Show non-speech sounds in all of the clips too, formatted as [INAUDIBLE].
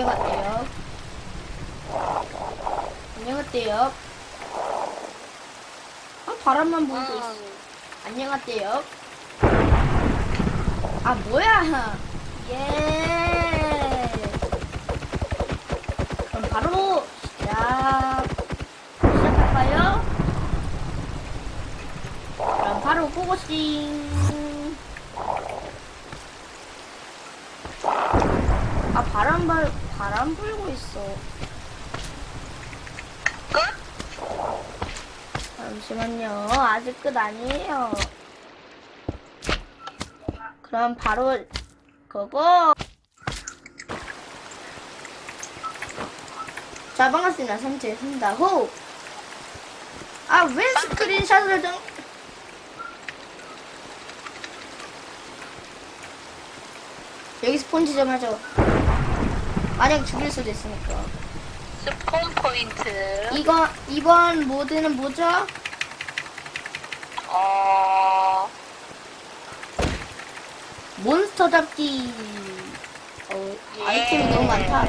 안녕하세요. 안녕하세요. 아, 바람만 불고 있어. 안녕하세요. 아, 뭐야. 예. 그럼 바로 시작. 시작할까요? 그럼 바로 고고싱. 아, 바람 발, 바람 불고 있어. 끝? 잠시만요. 아직 끝 아니에요. 그럼 바로 그거. 자, 반갑습니다. 삼촌입니다. 호! 아, 왜 스크린샷을 좀. 여기 스폰지 좀 하죠. 만약 죽일 수도 있으니까. 스폰 포인트. 이거, 이번 모드는 뭐죠? 어, 몬스터 잡기. 어, 예. 아이템이 너무 많다.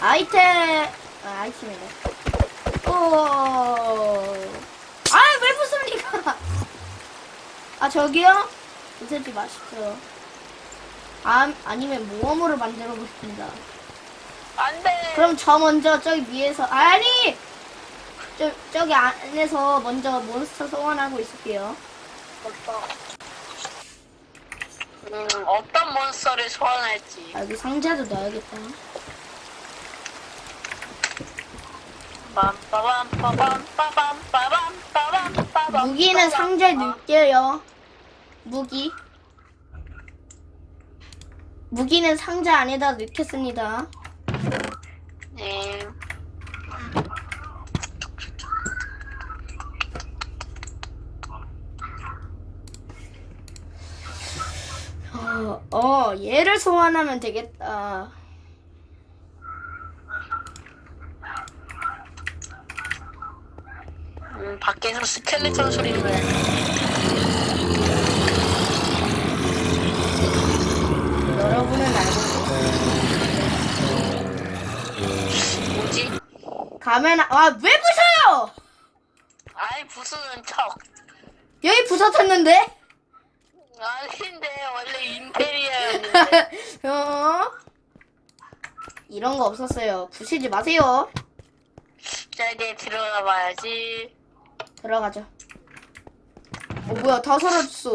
아이템, 아, 아이템이네. 오. 아, 왜 부숩니까? [LAUGHS] 아, 저기요? 부수지 마십시오. 아, 아니면 모험으로 만들어 보십니다. 안 돼. 그럼 저 먼저 저기 위에서 아니 저 저기 안에서 먼저 몬스터 소환하고 있을게요. 어떤, 음, 어떤 몬스터를 소환할지. 아, 여기 상자도 넣어야겠다. 빰빠밤, 빠밤, 빠밤, 빠밤, 빠밤, 빠밤. 무기는 상자에. 넣을게요. 무기. 무기는 상자 안에다 넣겠습니다. 네. 어, 어 얘를 소환하면 되겠다. 음, 밖에서 스켈레톤 소리를 내. 여러분은 알고 뭐지? 가면 아왜 부셔요? 아이, 부수는 척. 여기 부서졌는데? 아닌데, 원래 임페리아였는데. [LAUGHS] 어? 이런 거 없었어요. 부시지 마세요. 자, 이제 들어가 봐야지. 들어가죠. 어, 뭐야, 다 사라졌어.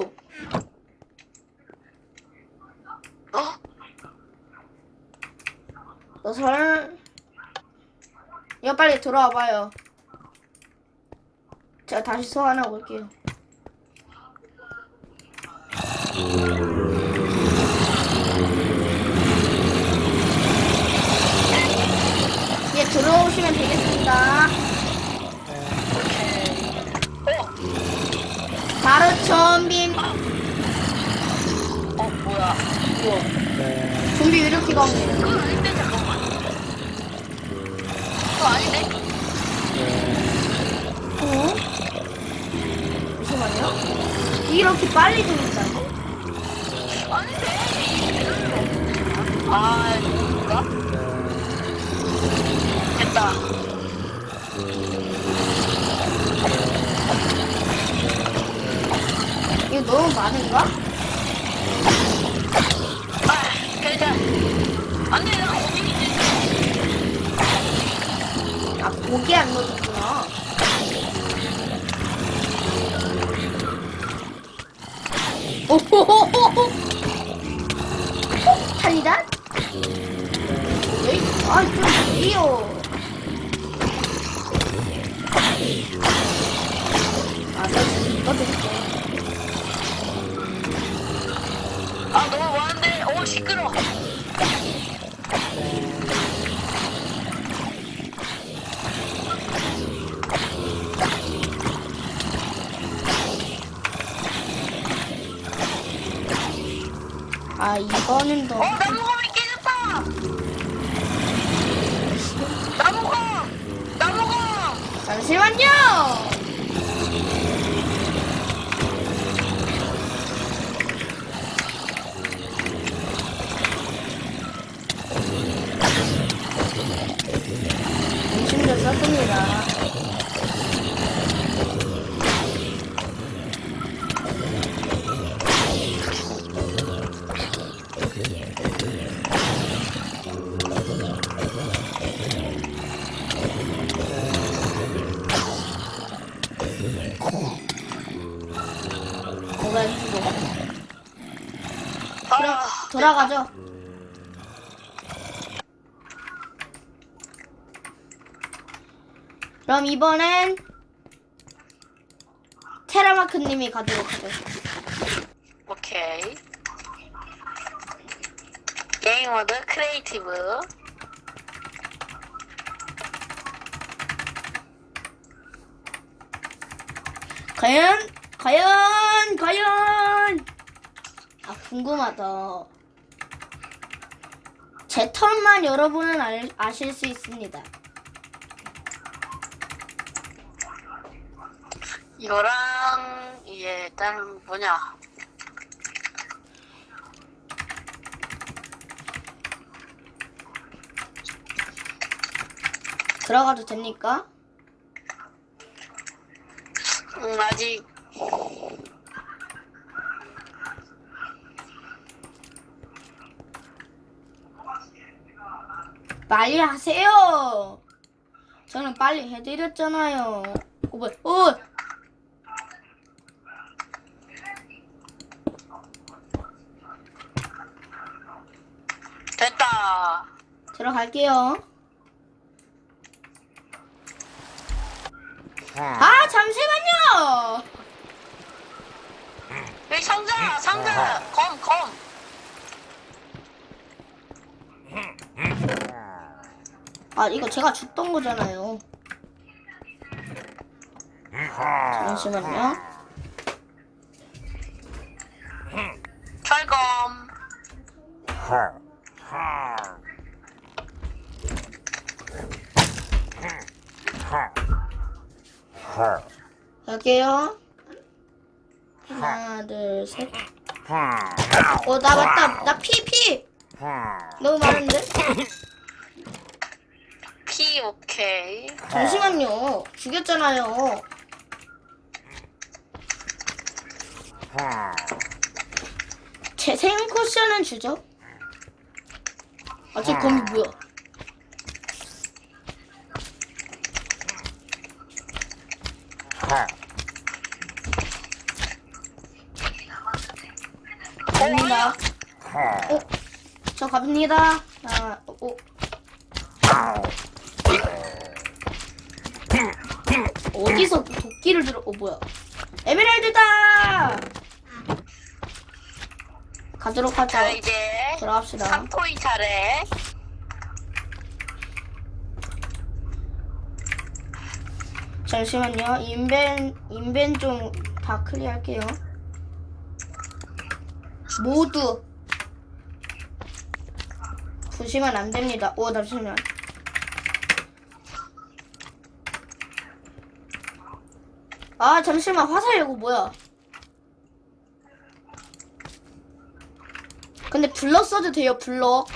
어? 너 설. 이거 빨리 들어와 봐요. 제가 다시 소환하고 올게요. 이제 들어오시면 되겠습니다. 어? 바로 좀비, 어, 뭐야. 우와. 좀비 이렇게가 없네요. 그거 아닌데? 어? 잠시만요. 이렇게 빨리 죽는다고? 아닌데? 아, 이건가? 됐다. 이거 너무 많은가? 아, 고기 안 넣어줬구나. 오호호호호! 탄이다? 에이, 아, 좀 귀여워. 아, 나 이거 됐어. 아, 너무 많은데? 오, 시끄러. 아, 이거는 더. 어, 나 먹으면 깨졌다! 나무가! 나무가! 잠시만요! 점심도 썼습니다. 그럼 이번엔 테라마크님이 하죠. 오케이. 게임 모드 크리에이티브. 과연, 과연, 과연. 아 궁금하다. 제 턴만 여러분은 알, 아실 수 있습니다. 이거랑 이게 일단 뭐냐? 들어가도 됩니까? 음, 아직 빨리 하세요. 저는 빨리 해드렸잖아요. 어, 뭐, 어, 됐다. 들어갈게요. 아, 잠시만요. 여기 상자, 상자, 검, 검. 아, 이거 제가 줬던 거잖아요. 잠시만요. 철검. 갈게요. 하나, 둘, 셋. 어, 나 맞다. 나 피, 피. 너무 많은데? [LAUGHS] 피 오케이. 잠시만요. 죽였잖아요. 재생 쿠션은 주죠? 아, 제 검이 뭐야? 갑니다. 어, 저 갑니다. 아, 어, 어. 어디서 도끼를 들어? 어 뭐야? 에메랄드다! 가도록 하죠. 자 이제 들어갑시다. 3토이 차례. 잠시만요. 인벤 인벤 좀 다 클리어할게요. 모두 보시면 안 됩니다. 오 잠시만. 아 잠시만 화살 이거 뭐야? 근데 블럭 써도 돼요 블럭.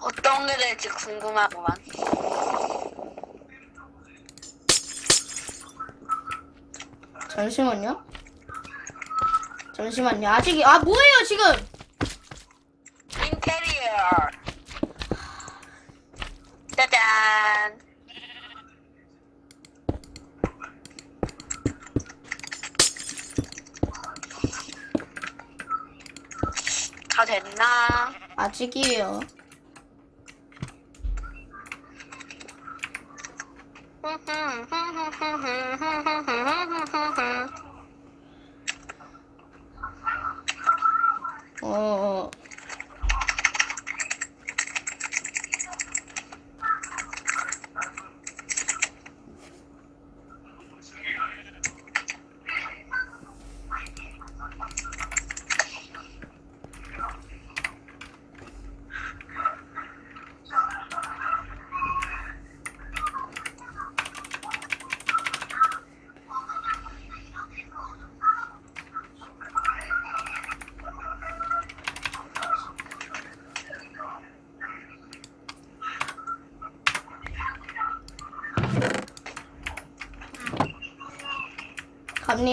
어떤 게 될지 궁금하구만. 잠시만요. 잠시만요. 아직 아 뭐예요 지금? 인테리어. 짜잔. 다 됐나? 아직이에요. 어. [LAUGHS]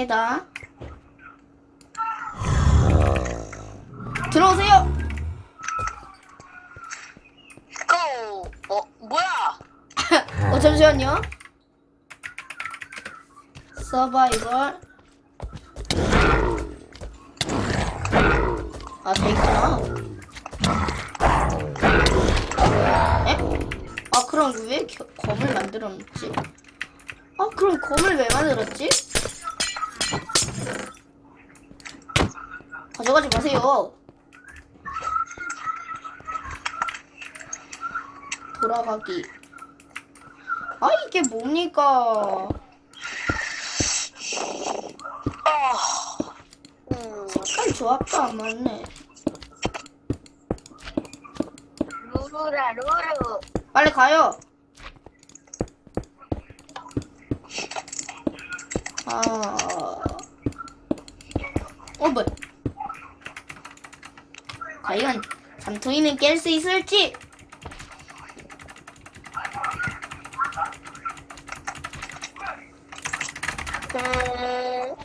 갑니다. 들어오세요. 고! 어, 뭐야? [LAUGHS] 어 잠시만요. 서바이벌. 아, 돼 있구나. 에? 아, 그럼 왜 겨- 검을 만들었지? 아, 그럼 검을 왜 만들었지? 가져가지 마세요. 돌아가기. 아, 이게 뭡니까? 색깔 조합도 안 맞네. 루루라, 루루. 빨리 가요. 아, 어 뭐? 과연 잠투이는 깰 수 있을지? 음,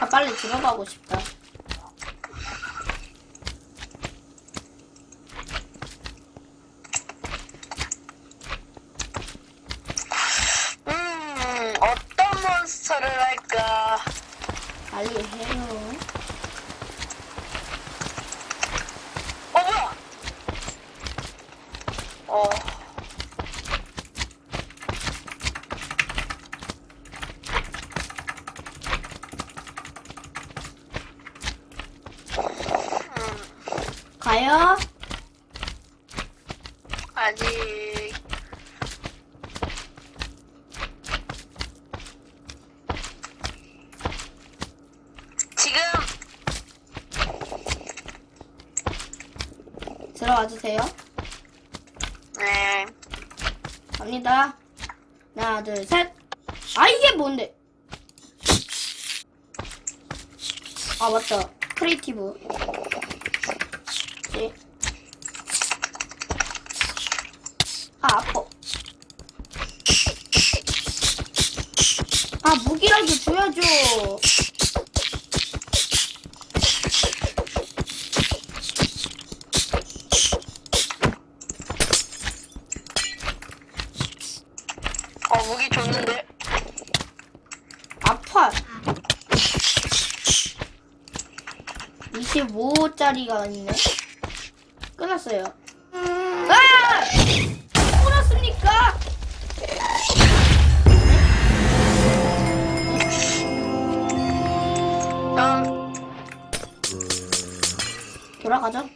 아 빨리 들어가고 싶다. 음, 어떤 몬스터를 할까? 빨리 해요. 어, 뭐야? 어, 가요. 아직. 지금 들어와 주세요. 네 갑니다. 하나, 둘, 셋. 아, 이게 뭔데? 아, 맞다. 크리에이티브. 네. 아, 아파. 아, 무기라도 줘야죠. 어, 무기 줬는데. 아파. 25짜리가 있네. 끊었어요. 아! 끊었습니까? 가자.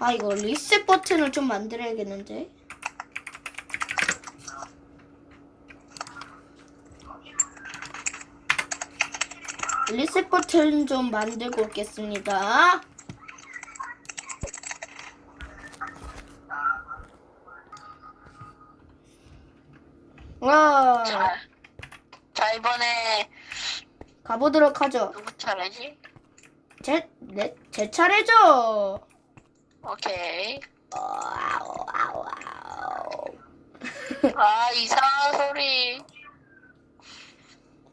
아, 이거 리셋 버튼을 좀 만들어야겠는데. 리셋 버튼 좀 만들고 오겠습니다. 와, 자, 자 이번에 가보도록 하죠. 누구 차례지? 제, 네, 제 차례죠. 오케이. 아우, 아우, 아우. 아 이상한 소리.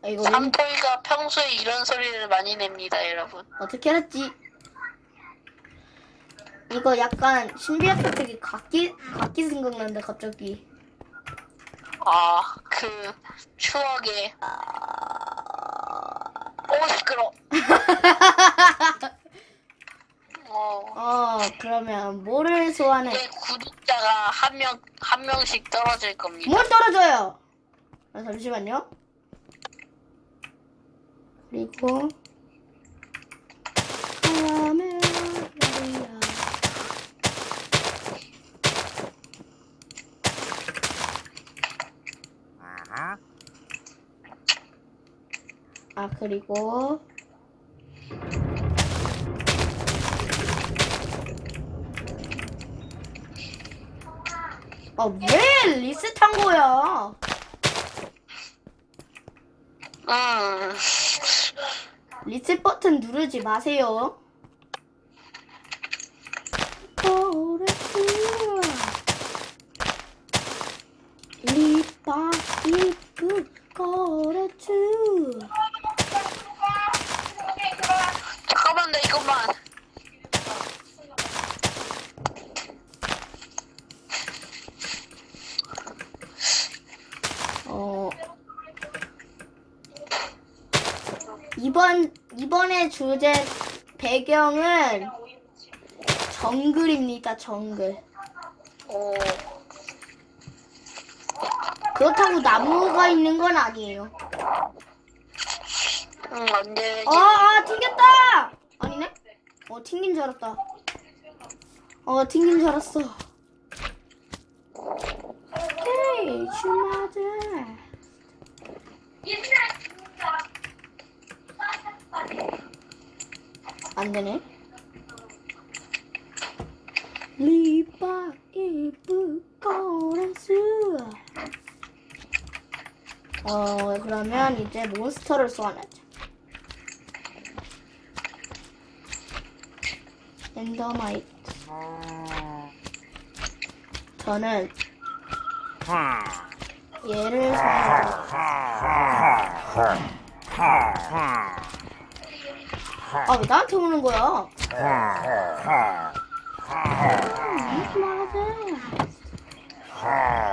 아, 이거 왠- 삼토이가 평소에 이런 소리를 많이 냅니다, 여러분. 어떻게 알았지? 이거 약간 신비한 갑자기 각기 각기 생각난다 갑자기. 아, 그 추억의 오 시끄러. [LAUGHS] 어, 어 그러면 뭐를 소환해? 이제 구독자가 한 명 한 명씩 떨어질 겁니다. 뭘 떨어져요? 아, 잠시만요. 그리고 라면 라면. 아 그리고 아왜 리셋한 거야? 음, 리셋 버튼 누르지 마세요. 이번 이번에 주제 배경은 정글입니다. 정글. 오. 그렇다고 나무가 있는 건 아니에요. 응, 안 되지. 아, 아 튕겼다. 아니네? 어 튕긴 줄 알았다. 어 튕긴 줄 알았어. 헤이 주마들. 안 되네. 리바 이브 코란스. 어 그러면 이제 몬스터를 쏘아내자. 엔더마이트. 저는 얘를 아 왜 나한테 오는 거야?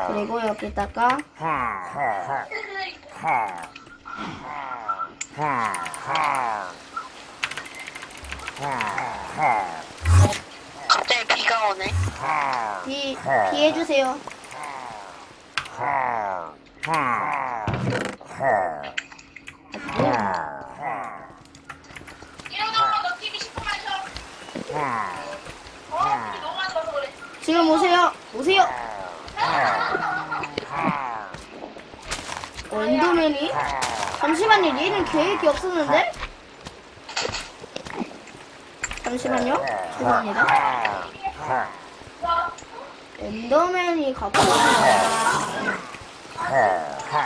그리고 여기다가 갑자기 비가 오네. 비 비 해주세요. 지금 오세요. 오세요. 어, 엔더맨이? 잠시만요. 얘는 계획이 없었는데? 잠시만요. 죄송합니다. 엔더맨이 갑자기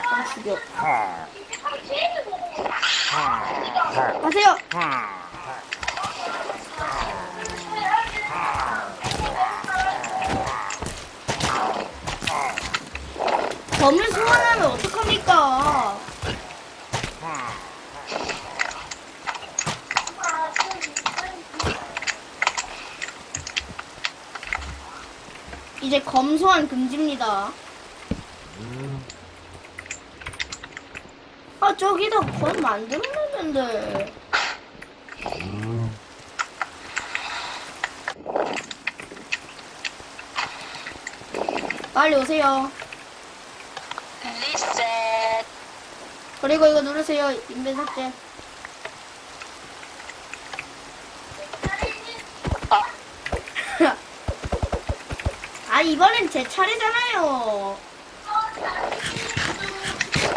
좀 죽여. 가세요. 점을 소환하면 어떡합니까? 이제 검 소환 금지입니다. 아 저기다 검 만들어놨는데. 빨리 오세요. 리셋. 그리고 이거 누르세요. 인벤 삭제. 아, 아 이번엔 제 차례잖아요.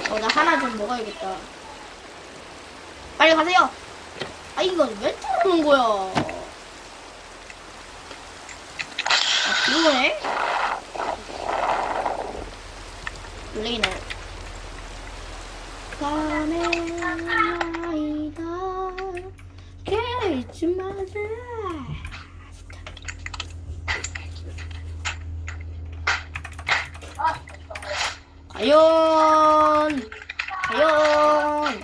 어 나 하나 좀 먹어야겠다. 빨리 가세요. 아 이건 왜 뚫는 거야? 아 이거네? 놀리네. 카메라이다 게이츠 마자 과연 과연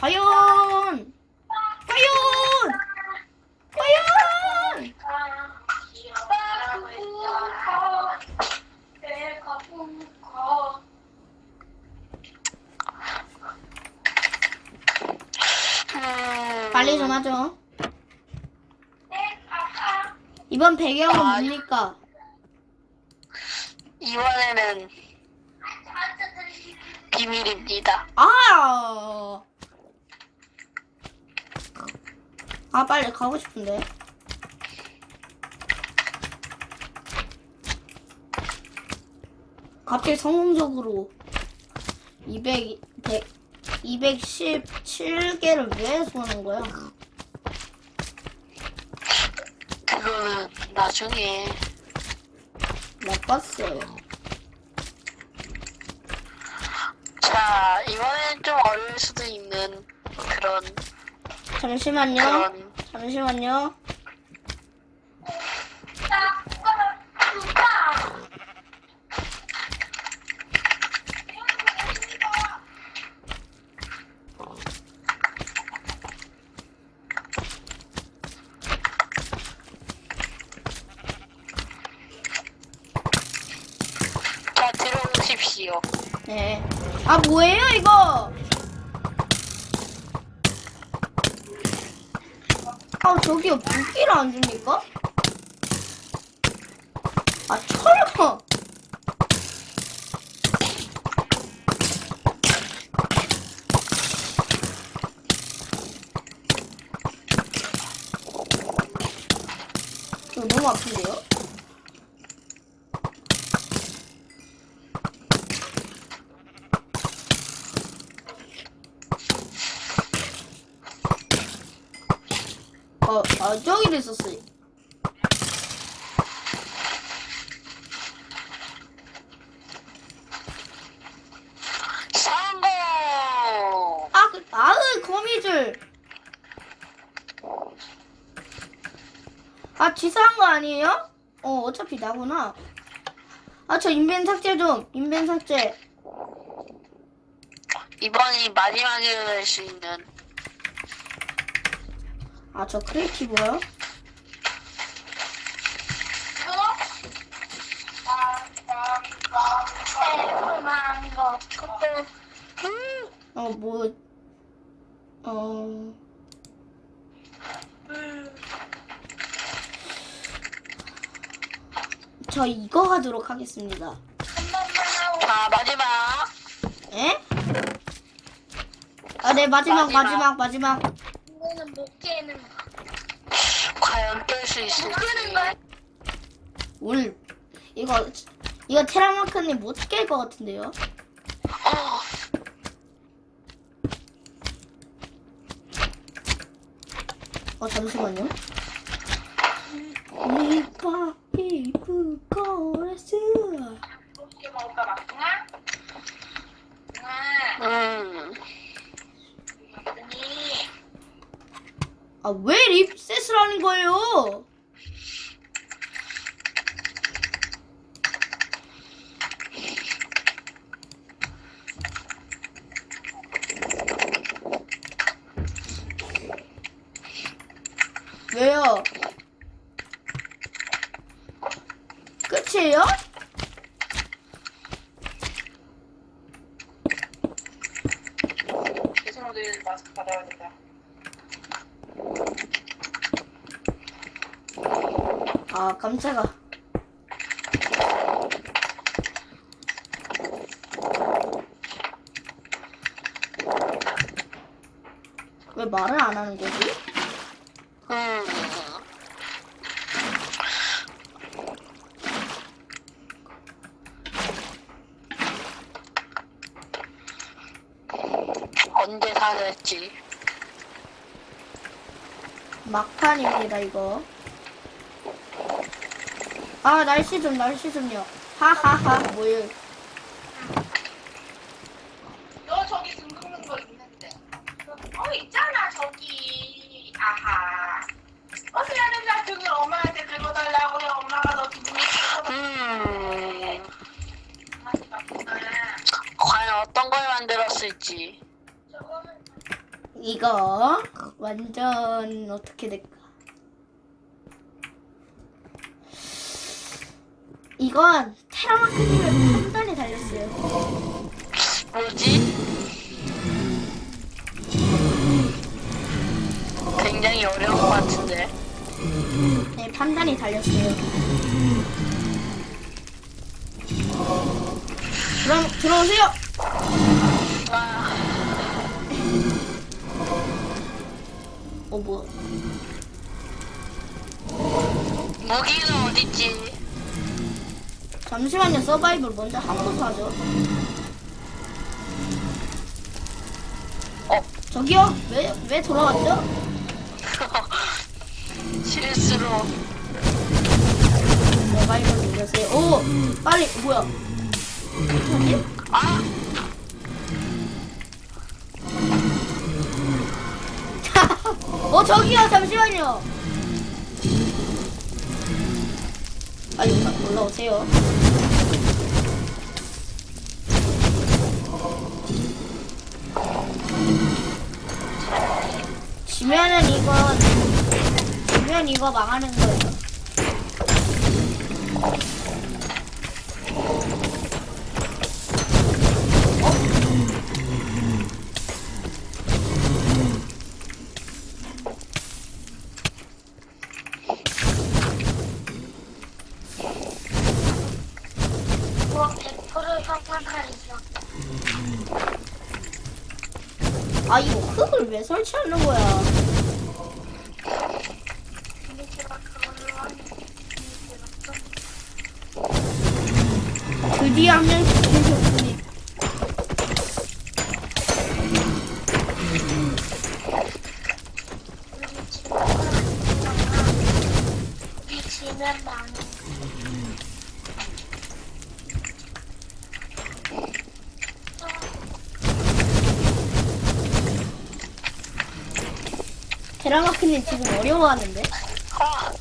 과연 과연 과연 음. 빨리 좀 하죠 이번 배경은 아, 뭡니까? 이번에는 비밀입니다. 아! 아 빨리 가고 싶은데 갑자기 성공적으로 200, 100, 217개를 왜 소하는 거야? 그거는 나중에 나빴어요. 자 이번엔 좀 어려울 수도 있는 그런 잠시만요. 그런 잠시만요. 아 뭐예요 이거? 아 저기요 무기를 안 줍니까? 어, 아, 저기도 있었어요. 성공! 아, 그, 아으, 거미줄. 아, 지사한 거 아니에요? 어, 어차피 나구나. 아, 저 인벤 삭제 좀. 인벤 삭제. 이번이 마지막에 될수 있는 아, 저 크리에이티브요? 어, 뭐, 어, 저 이거 하도록 하겠습니다. 자 마지막 에? 아, 네, 마지막, 마지막. 마지막, 마지막. 이거는 못 깨는 거. 과연 깰 수 거야? 오늘, 이거, 이거 테라마크님 못 깰 것 같은데요? 어, 어, 잠시만요. 니가 이브 코레스. 혹시 먹을까 맞구나? 아, 음 맞더니 아, 왜 리셋을 하는 거예요? 왜요? 끝이에요? 배송모델 마스크 받아야 된다. 아, 깜짝아. 왜 말을 안 하는 거지? 음. 언제 다 됐지? 막판입니다, 이거. 아, 날씨 좀, 날씨 좀요. 하하하, 뭐예요? 너 저기 등 긁는 거 있는데. 어 있잖아 저기. 아하. 어떻게 하는 날 등을 엄마한테 긁어달라고요. 엄마가 너 등을 음. 긁어달라고. 과연 어떤 걸 만들었을지. 저거는 이거 완전 어떻게 될까? 이건 테라마크님의 판단이 달렸어요. 뭐지? 굉장히 어려운 것 같은데. 네, 판단이 달렸어요. 그럼 들어오세요. 와, 어 뭐? 무기는 어딨지? 잠시만요. 서바이벌 먼저 하고 사죠. 어, 저기요? 왜 왜 돌아왔죠? [LAUGHS] 실수로. 서바이벌 눌러세요. 오, 빨리 뭐야? 뭐지? 아! [LAUGHS] 어 저기요 잠시만요. 빨리 올라- 올라오세요. 지면은 이건 지면 이거 망하는 거예요. 테라마크님 지금 어려워하는데? 아.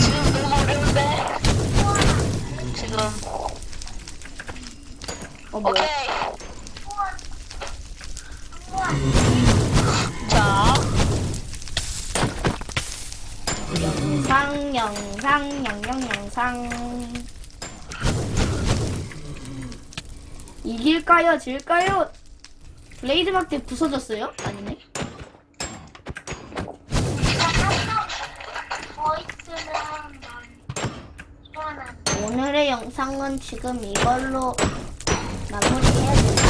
지금 너무 어려운데. 지금. 어 뭐야? 오케이. 자, 영상 영상 영영 영상 이길까요 질까요? 블레이드 막대 부서졌어요? 아니네 오늘의 영상은 지금 이걸로 마무리해야 되나?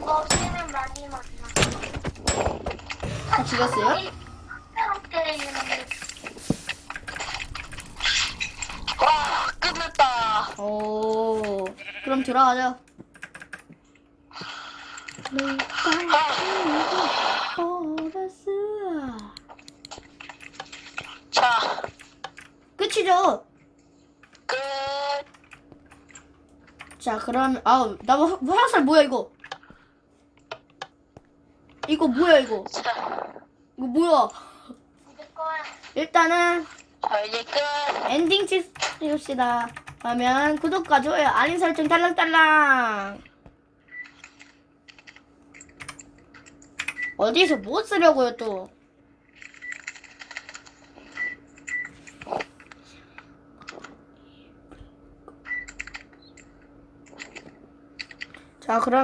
멋있는 많이 만나. 다 죽였어요? 와, 끝냈다. 오 그럼 들어가자 버러스 자, 끝이죠? 끝. 자 그럼 아우 나 화- 화살 뭐야 이거 이거 뭐야 이거 자, 이거 뭐야 거야. 일단은 자, 이제 끝. 엔딩 찍읍시다 그러면 구독과 좋아요 알림 설정 딸랑딸랑 어디서 뭐 쓰려고요 또 자, 그럼